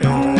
বৃষ্টি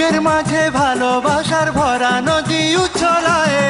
বুকের মাঝে ভালোবাসার ভরা নদী উছলায়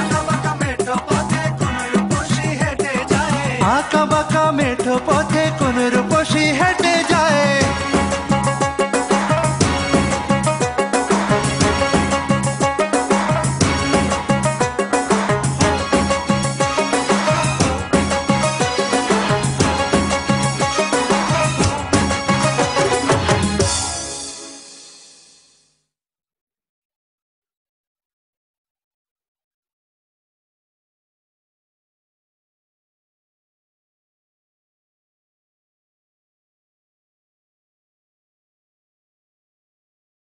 का बका मेठ पच